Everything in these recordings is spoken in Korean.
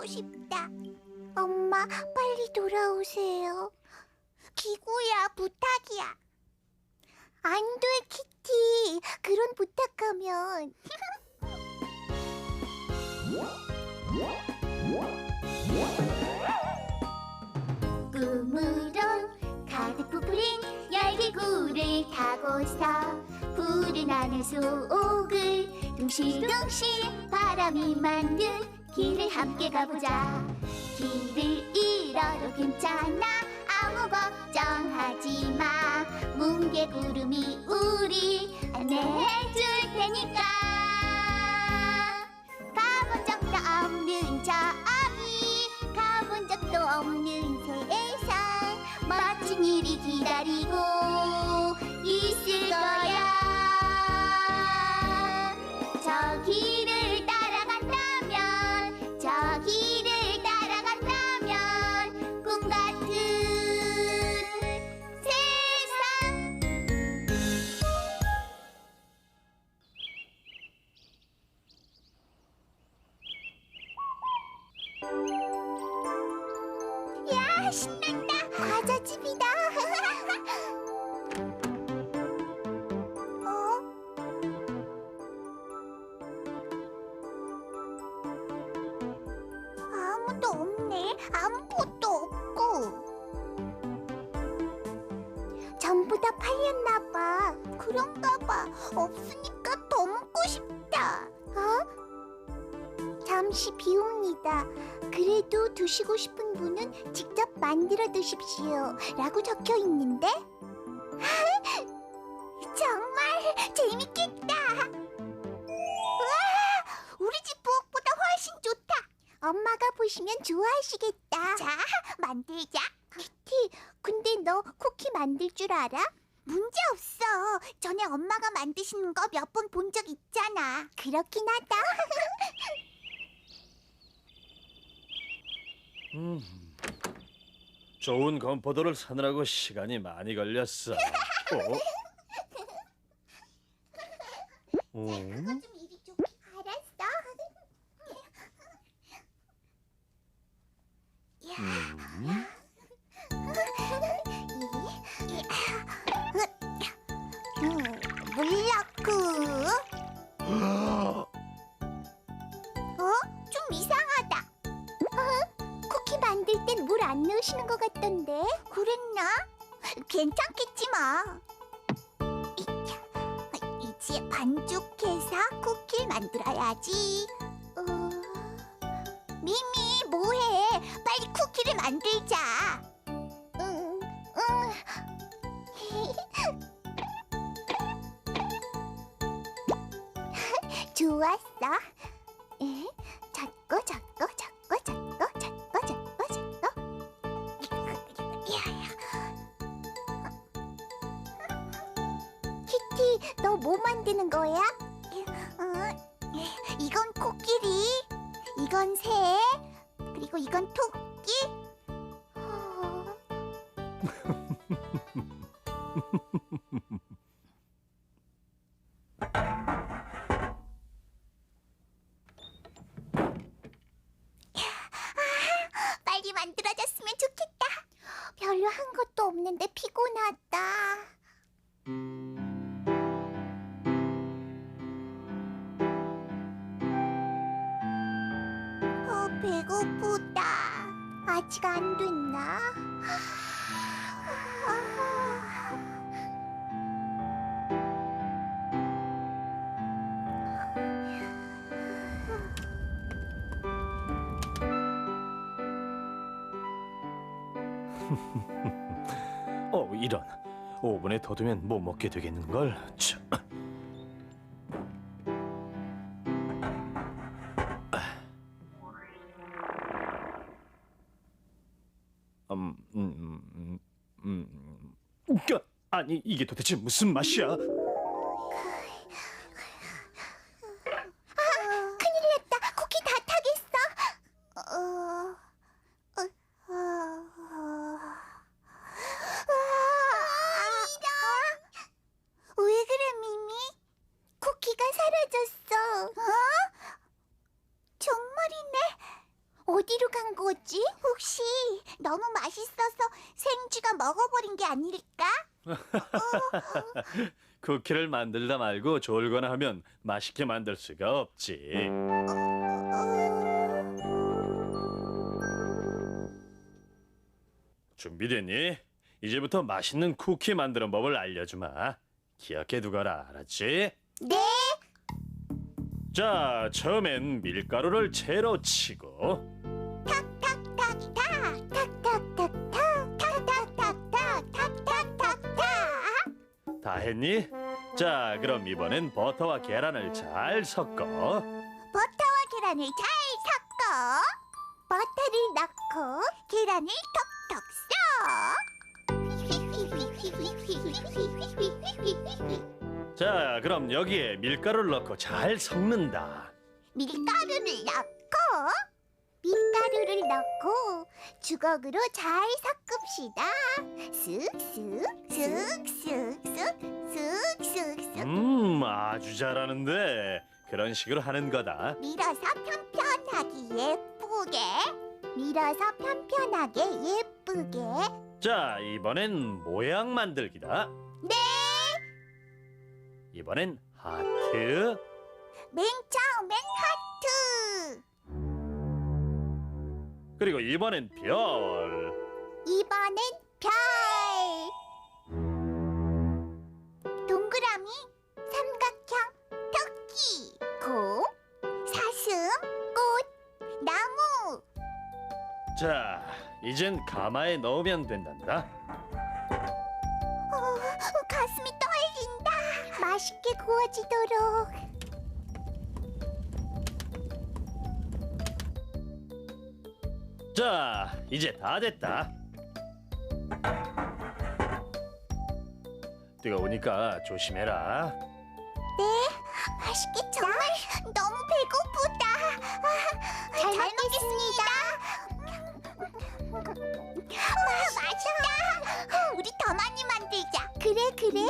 보고 싶다. 엄마, 빨리 돌아오세요. 기구야, 부탁이야. 안 돼, 키티. 그런 부탁하면. 꿈으로 가득 부풀인 열기구를 타고서 푸른 하늘 속을 둥실둥실 바람이 만든 길을 함께 가보자. 길을 잃어도 괜찮아. 아무 걱정하지 마. 뭉게구름이 우리 안내해줄 테니까. 가본 적도 없는 저기 가본 적도 없는 세상. 멋진 일이 기다리고 있을 거야. 저길 야 신난다. 과자집이다. 어? 아무도 없네. 아무것도 없고. 전부 다 팔렸나 봐. 그런가 봐. 없으니까 잠시 비웁니다 그래도 드시고 싶은 분은 직접 만들어 드십시오. 라고 적혀 있는데? 정말 재밌겠다. 와, 우리 집 부엌보다 훨씬 좋다. 엄마가 보시면 좋아하시겠다. 자, 만들자. 키티, 근데 너 쿠키 만들 줄 알아? 문제 없어. 전에 엄마가 만드시는 거 몇 번 본 적 있잖아. 그렇긴 하다. 음, 좋은 건포도를 사느라고 시간이 많이 걸렸어. 어? 어? 그랬나? 괜찮겠지 뭐. 이제 반죽해서 쿠키를 만들어야지. 어... 미미, 뭐해? 빨리 쿠키를 만들자. 응, 응. 좋았어. 키티, 너뭐 만드는 거야? 어, 이건 코끼리, 이건 새, 그리고 이건 토끼. 어, 빨리 만들어졌으면 좋겠다. 별로 한 것도 없는데 피곤하다. 배고프다. 아직 안 됐나? 어, 이런. 오븐에 더 두면 못 먹게 되겠는 걸. 참. 음, 음, 음, 음, 음. 까- 아니 이게 도대체 무슨 맛이야? 어디로 간 거지? 혹시 너무 맛있어서 생쥐가 먹어버린 게 아닐까? 쿠키를 만들다 말고 졸거나 하면 맛있게 만들 수가 없지. 준비됐니? 이제부터 맛있는 쿠키 만드는 법을 알려주마. 기억해 두거라, 알았지? 네. 자, 처음엔 밀가루를 채로 치고 했니? 자, 그럼 이번엔 버터와 계란을 잘 섞어. 버터와 계란을 잘 섞어 버터를 넣고 계란을 톡톡 써 자, 그럼 여기에 밀가루를 넣고 잘 섞는다. 밀가루를 넣고 밀가루를 넣고 주걱으로 잘 섞읍시다 쓱쓱 쓱쓱 쓱쓱 음, 아주 잘하는데. 그런 식으로 하는 거다. 밀어서 편편하게 예쁘게 밀어서 편편하게 예쁘게 자, 이번엔 모양 만들기다. 네 이번엔 하트. 맨 처음엔 하트 그리고 이번엔 별. 이번엔 별 동그라미 삼각형 토끼 곰 사슴 꽃 나무 자, 이젠 가마에 넣으면 된단다. 어, 가슴이 떨린다 맛있게 구워지도록 자, 이제 다 됐다. 뜨거우니까 조심해라. 맛있게 정말 너무 배고프다. 아, 잘, 먹겠습니다. 와 맛있다. 우리 더 많이 만들자. 그래 그래.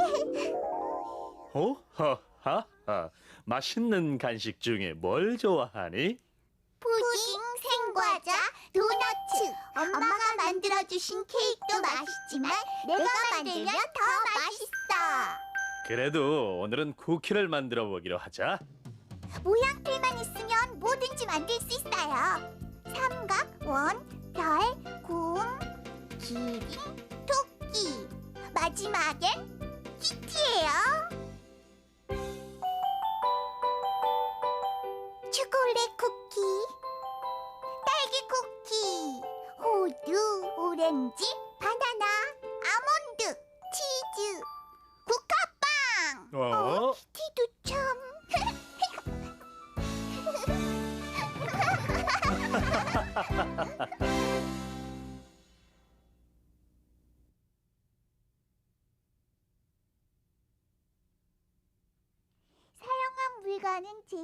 호하하하. 맛있는 간식 중에 뭘 좋아하니? 푸딩, 생과자, 도너츠. 엄마가 만들어주신 케이크도 맛있지만 내가 만들면 더 맛있어. 그래도 오늘은 쿠키를 만들어 보기로 하자. 모양들만 있으면 뭐든지 만들 수 있어요. 삼각, 원, 별, 곰, 기린, 토끼. 마지막엔 키티예요. 좋아하는 제